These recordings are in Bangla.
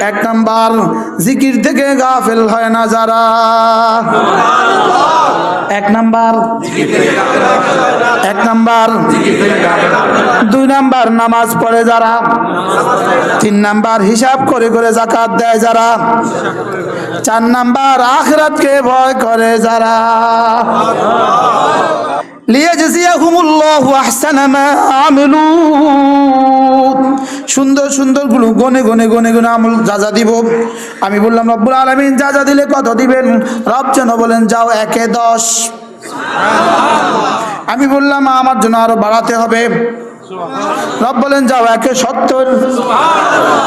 এক নাম্বার, জিকির থেকে গাফেল হয় না যারা। এক নাম্বার এক নাম্বার, দুই নাম্বার, নামাজ পড়ে যারা। তিন নাম্বার, হিসাব করে করে জাকাত দেয় যারা। চার নাম্বার, আখরাতকে ভয় করে যারা। লিয়াজজিয়াহুমুল্লাহু আহসানা মা আমিলু সুন্দর সুন্দরগুলো, গনে গনে গনে গনে আমল যা যা দিব। আমি বললাম, রব্বুল আলমিন, যা যা দিলে কত দিবেন? রব যেন বলেন, যাও একে দশ। আমি বললাম, আমার জন্য আরও বাড়াতে হবে। রব বলেন, যাও, একে সত্তর।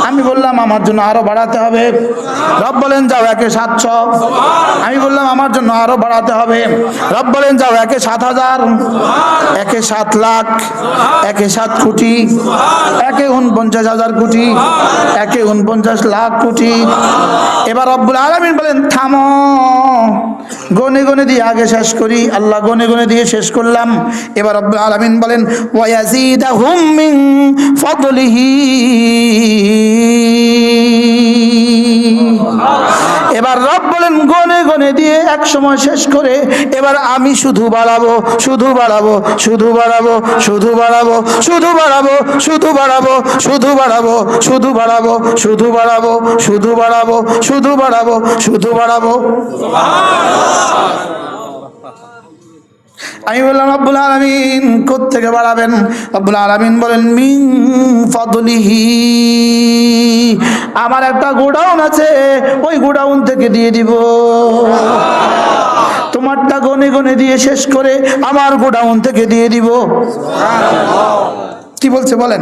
আমি বললাম, আমার জন্য আরও বাড়াতে হবে। রব বলেন, যাও, একে সাতশো। আমি বললাম, আমার জন্য আরও বাড়াতে হবে। রব বলেন, যাও, একে সাত হাজার। একে সাত লাখ। একে সাত কোটি। একে উনপঞ্চাশ হাজার কোটি। একে উনপঞ্চাশ লাখ কোটি। এবার রব্বুল আলমিন বলেন, থামো। গনে গনে দিয়ে আগে শেষ করি। আল্লাহ গনে গনে দিয়ে শেষ করলাম। এবার রব্বুল আলমিন বলেন ওয়াজিদাহুম মিন ফাদলিহি এবার রব বলেন গনে গনে দিয়ে এক সময় শেষ করে এবার আমি শুধু বাড়াবো শুধু বাড়াবো শুধু বাড়াবো শুধু বাড়াবো শুধু বাড়াবো শুধু বাড়াবো শুধু বাড়াবো শুধু বাড়াবো শুধু বাড়াবো শুধু বাড়াবো শুধু বাড়াবো শুধু বাড়াবো আমি বললাম আব্বুল আলমিন থেকে বাড়াবেন? আব্বুল আলমিন বলেন, মিন ফদলিহি। আমার একটা গোডাউন আছে, ওই গোডাউন থেকে দিয়ে দিব। তোমারটা গনে গনে দিয়ে শেষ করে আমার গোডাউন থেকে দিয়ে দিব। কি বলছে বলেন?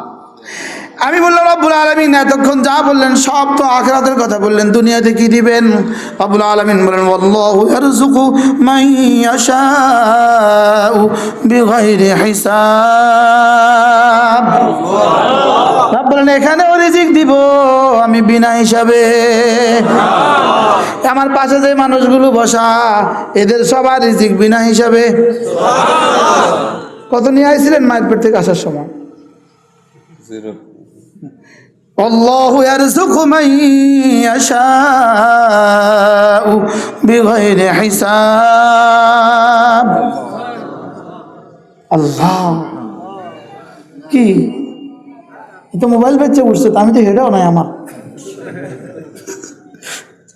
আমি বললাম, রব্বুল আলমিন, এতক্ষণ যা বললেন সব তো আখরাতের কথা বললেন, দুনিয়াতে কি দিবেন? রব্বুল আলমিন বলেন হিসাব। বলেন, এখানেও রিজিক দিব আমি বিনা হিসাবে। আমার পাশে যে মানুষগুলো বসা, এদের সবার রিজিক বিনা হিসাবে। কত নিয়ে আইছিলেন মায়ের পেট থেকে আসার সময়? والله يرزق من يشاء بغير حساب আল্লাহ কি এ তো মোবাইল বেচে উঠছে তো আমি তো হেডাও নাই আমার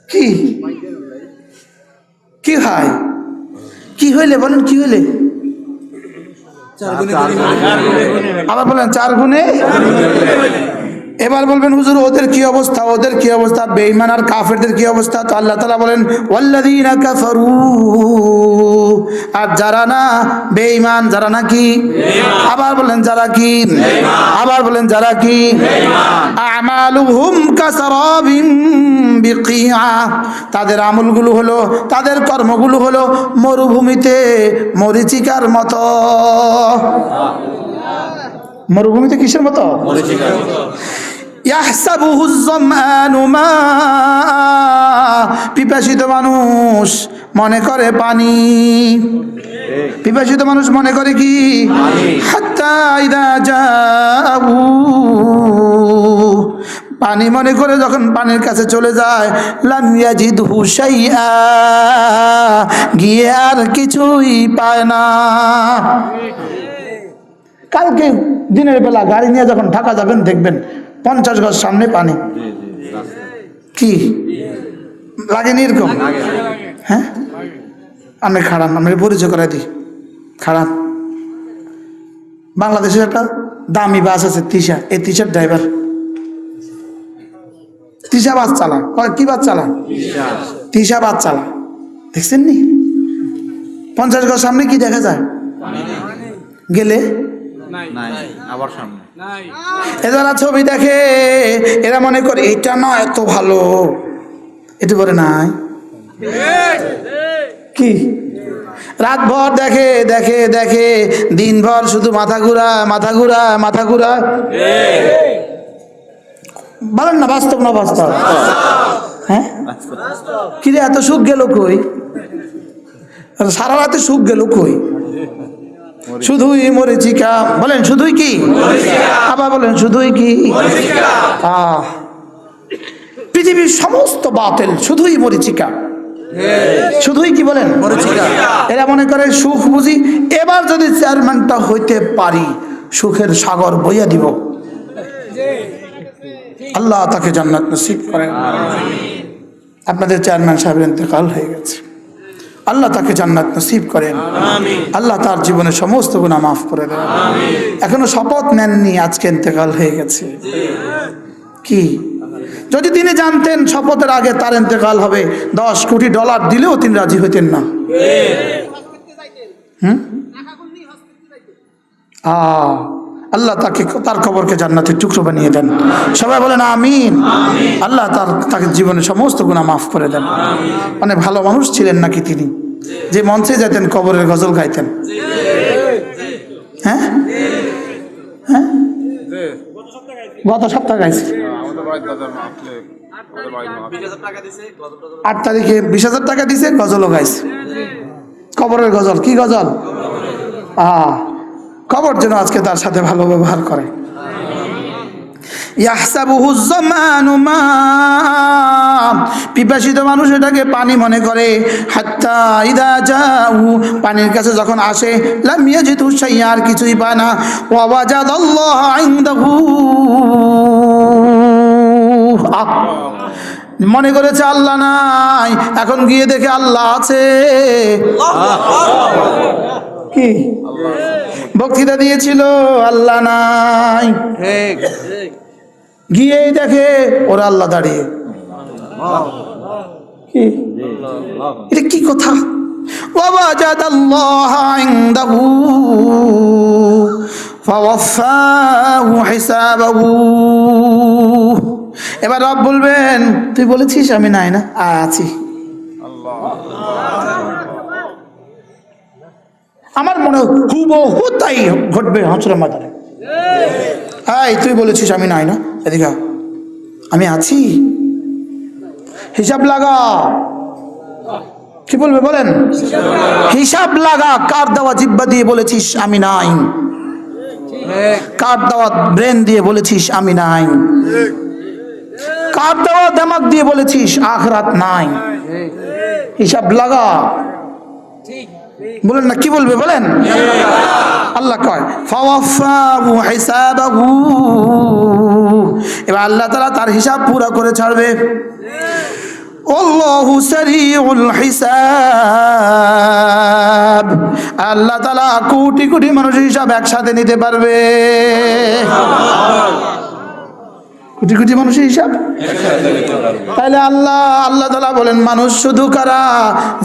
কি কি হয় কি হইলে বলেন কি হইলে আবার বলেন চার গুণে এবার বলবেন হুজুর ওদের কি অবস্থা? ওদের কি অবস্থা? বেঈমান আর কাফেরদের কি অবস্থা? তো আল্লাহ তাআলা বলেন ওয়াল্লাযীনা কাফারু। আর যারা না বেঈমান যারা না কি আবার বলেন যারা কি? আবার বলেন যারা কি? আমালুহুম কাসারাবিন বিকিআ তাদের আমলগুলো হলো তাদের কর্মগুলো হলো মরুভূমিতে মরিচিকার মতো। মরুভূমিতে কিসের মতো? পিপাসিত মানুষ মনে করে পানি। পিপাসিত মানুষ মনে করে কি? পানি। মনে করে যখন পানির কাছে চলে যায় গিয়ে আর কিছুই পায় না। কালকে দিনের বেলা গাড়ি নিয়ে যখন ঢাকা যাবেন, দেখবেন পঞ্চাশ গজ সামনে পানি। কি? লাগেনি এরকম? হ্যাঁ? আমি খারাপ, আমি পরিচয় করে দিই। খারাপ। বাংলাদেশের একটা দামি বাস আছে, তিশা। এই তিশার ড্রাইভার। তিশা বাস চালা কি বাস চালা তিশা বাস চালা দেখছেন নি? পঞ্চাশ গজ সামনে কি দেখা যায়? গেলে নাই। আবার সামনে। এরা ছবি দেখে এরা মনে করে এটা না এত ভালো। এটা করে নাই। কি? রাতভর দেখে দেখে দেখে দিনভর শুধু মাথা ঘুরা মাথা ঘুরা মাথা ঘুরা। বলেন না বাস্তব না বাস্তব? হ্যাঁ? কিরে এত সুখ গেল কই? সারা রাতে সুখ গেল কই? শুধুই মরিচিকা। বলেন শুধুই কি? আবার বলেন শুধুই কি? আহ। পৃথিবীর সমস্ত বাতিল শুধুই মরিচিকা। শুধুই কি বলেন? এরা মনে করে সুখ বুঝি। এবার যদি চেয়ারম্যানটা হইতে পারি সুখের সাগর বইয়া দিব। আল্লাহ তাকে জান্নাত নসিব করেন। আপনাদের চেয়ারম্যান সাহেবের ইন্তেকাল হয়ে গেছে। আল্লাহ তাকে জান্নাত নসিব করেন। আল্লাহ তার জীবনের সমস্ত গুণা মাফ করে দেন। এখনও শপথ নেননি আজকে ইন্তেকাল হয়ে গেছে। কি? যদি তিনি জানতেন শপথের আগে তার ইন্তেকাল হবে দশ কোটি ডলার দিলেও তিনি রাজি হইতেন না। হুম? আ। আল্লাহ তাকে তার কবরকে জান্নাতের টুকরো বানিয়ে দেন। সবাই বলেন, আমিন। আল্লাহ তার তাকে জীবনের সমস্ত গুণা মাফ করে দেন। মানে ভালো মানুষ ছিলেন নাকি তিনি? যে মঞ্চে যেতেন কবরের গজল গাইতেন। হ্যাঁ? হ্যাঁ? গত সপ্তাহ গাইছে। আট তারিখে বিশ হাজার টাকা দিছে, গজলও গাইছে। কবরের গজল, কি গজল? আহ কবর যেন আজকে তার সাথে ভালো ব্যবহার করে। পিপাসিত মানুষ এটাকে পানি মনে করে। হাত্তা ইদা যাউ পানির কাছে যখন আসে, লাম ইয়াজিদু শাইয়া আর কিছুই পায় না। ওয়া ওয়াজাদাল্লাহ ইনদাহু। আহ। মনে করেছে আল্লাহ নাই, এখন গিয়ে দেখে আল্লাহ আছে। কি বক্তৃতা দিয়েছিল আল্লাহ নাই গিয়েই দেখে ওরা আল্লাহ দাঁড়িয়ে কি এটা কি কথা ووجد الله عنده فوفاه حسابه এবার রব বলবেন তুই বলেছিস আমি নাই না আছি আমার মনে হয় হুবহু তাই ঘটবে হাঁসুরের মাথায় হাই তুই বলেছিস আমি নাই না? এদিকে আমি আছি। হিসাব লাগা। কি বলবে বলেন? হিসাব লাগা। কার দেওয়া জিব্বা দিয়ে বলেছিস আমি নাই? কার দেওয়া ব্রেন দিয়ে বলেছিস আমি নাই? কার দেওয়া দেমাগ দিয়ে বলেছিস আখরাত নাই? হিসাব লাগা। বলেন না, কি বলবে বলেন? আল্লাহ কয় এবার আল্লাহ তাআলা তার হিসাব পুরা করে ছাড়বে। আল্লাহু তাআলা কোটি কোটি মানুষের হিসাব একসাথে নিতে পারবে। কোটি কোটি মানুষের হিসাব? তাহলে আল্লাহ আল্লাহ তালা বলেন, মানুষ শুধু কারা?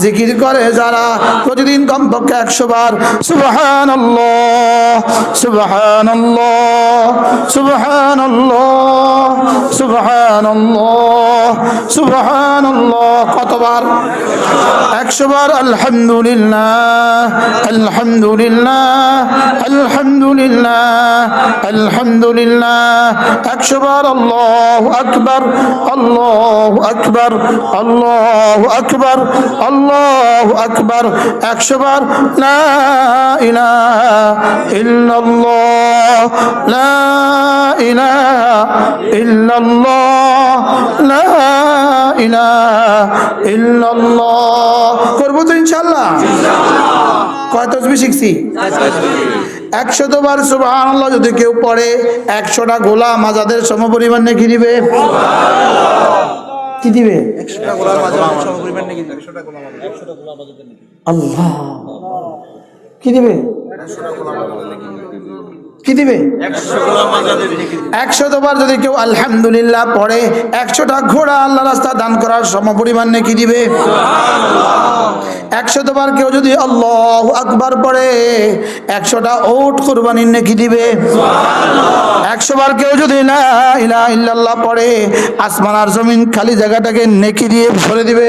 জিকির করে যারা প্রতিদিন কমপক্ষে একশো বার সুবহান সুবহান সুবহান সুবহান সুবহান কতবার? একশো বার, আলহামদুলিল্লাহ আলহামদুলিল্লাহ আলহামদুলিল্লাহ আলহামদুলিল্লাহ। একশো বার, আল্লাহ আকবর আল্লাহ আকবর আল্লাহ আকবর আল্লাহ আকবর। একশো বার লা ইলাহা ইল্লাল্লাহ লা ইলাহা ইল্লাল্লাহ লা ইলাহা ইল্লাল্লাহ। করব তো ইনশাল্লাহ কয় তসবি শিখছি? একশত বার সুবহান যদি কেউ পড়ে একশোটা গোলাম আজাদের সমপরিমাণ নাকি দিবে? কি দিবে? আল্লাহ। কি দিবে। কি দিবে? একশো গোলাম আজাদের বার যদি কেউ আলহামদুলিল্লাহ পড়ে একশোটা ঘোড়া আল্লাহ রাস্তা দান করার সমপরিমাণ নেকি দিবে? একশত বার কেউ যদি আল্লাহ আকবার পড়ে একশোটা ওট কোরবানির নেকি দিবে? একশো বার কেউ যদি না ইল্লাল্লাহ পড়ে আসমান আর জমিন খালি জায়গাটাকে নেকি দিয়ে ভরে দিবে?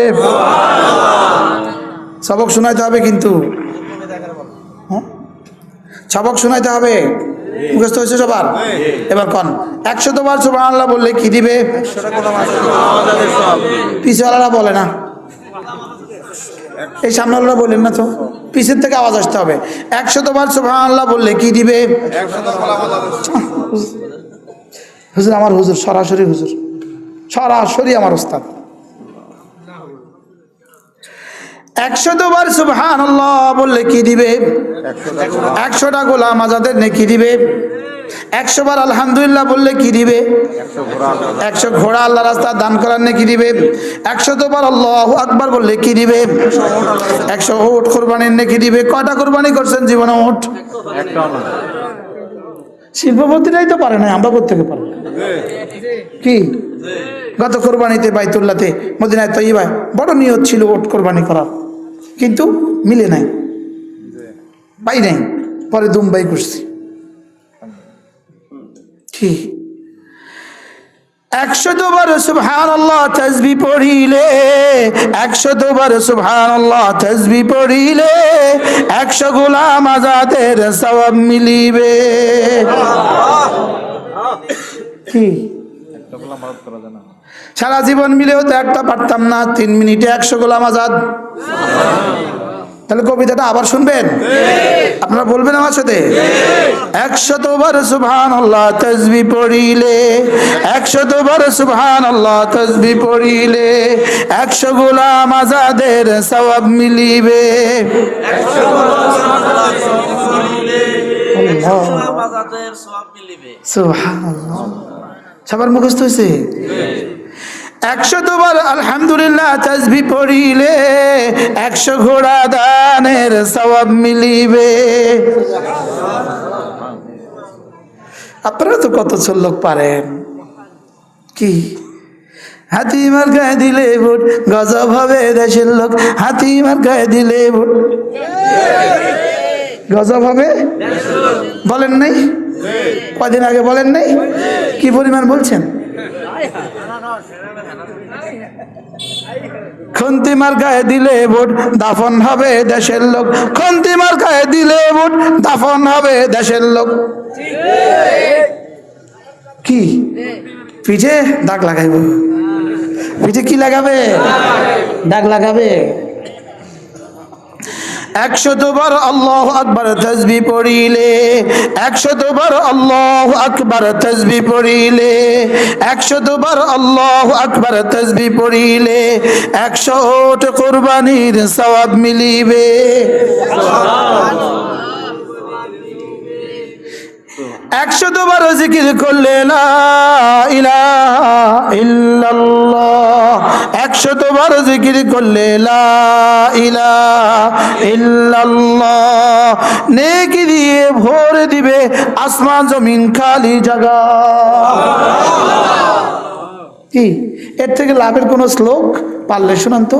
সবক শোনাইতে হবে কিন্তু। হ্যাঁ? সবক শোনাইতে হবে। মুখস্থ হয়েছে সবার? এবার কন। একশো বার সুবাহ আল্লাহ বললে কি দিবে? পিছওয়ালারা বলে না। এই সামনেওয়ালারা বলেন না তো? পিছের থেকে আওয়াজ আসতে হবে। একশো বার সুবাহ আল্লাহ বললে কি দিবে? হুজুর, আমার হুজুর, সরাসরি হুজুর। সরাসরি আমার ওস্তাদ। একশো বার সুবহান বললে কি দিবে? একশোটা গোলাম আজাদের নেকি দিবে? একশো বার আলহামদুলিল্লাহ বললে কি দিবে? একশো ঘোড়া আল্লাহ রাস্তা দান করার নেকি দিবে? একশো বার আল্লাহ আকবার বললে কি দিবে? একশো উট কোরবানির নেকি দিবে? কয়টা কোরবানি করছেন জীবনে না শিল্পপতিরাই তো পারে না, আমরা প্রত্যেকে পারব কি? গত কোরবানিতে বাইতুল্লাতে, মদিনায় তৈবায় বড় নিয়ত ছিল ওট কোরবানি করার। কিন্তু মিলে নাই। পাই নাই। পরে দুমবাই করছি। কি? একশো দুবার সুবহান আল্লাহ তসবি পড়িলে একশো দুবার সুবহান আল্লাহ তসবি পড়িলে একশো গোলাম আজাদের সবাব মিলিবে। কি? সারা জীবন মিলেও তো একটা পারতাম না তিন মিনিটে একশো গোলাম আজাদ। তাহলে কবিতাটা আবার শুনবেন? আপনারা বলবেন আমার সাথে? একশত বার সুবহান আল্লাহ তসবি পড়িলে একশত বার সুবহান আল্লাহ তসবি পড়িলে একশো গোলাম আজাদের সবাব মিলিবে। সুবহানাল্লাহ। সবার মুখস্থ হয়েছে? একশো দুবার আলহামদুলিল্লাহ তসবি পড়িলে একশো ঘোড়া দানের সবাব মিলিবে। আপনারা তো কত লোক পারেন। কি? হাতিমার গায়ে দিলে ভোট, গজব হবে দেশের লোক। হাতিমার গায়ে দিলে ভোট। গজব হবে? বলেন নাই? কদিন আগে বলেন নাই? কি পরিমাণ বলছেন? খন্তিমার গায়ে দিলে ভোট দাফন হবে দেশের লোক। খন্তিমার গায়ে দিলে ভোট দাফন হবে দেশের লোক। কি? পিঠে দাগ লাগাইব। পিঠে কি লাগাবে? দাগ লাগাবে। একশো দুবার আল্লাহ আকবর তসবি পড়িলে একশো দুবার আল্লাহ আকবর তসবি পড়িলে একশো দুবার আল্লাহ আকবর তসবি পড়িলে একশো ওট কোরবানির সওয়াব মিলিবে। একশো দুবার জিকির করলে লা ইলাহা ইল্লাল্লাহ একশো দুবার জিকির করলে, লা নেকি দিয়ে ভোর দিবে, আসমান জমিন খালি জাগা। কি? এর থেকে লাভের কোনো শ্লোক পারলে শুনান তো?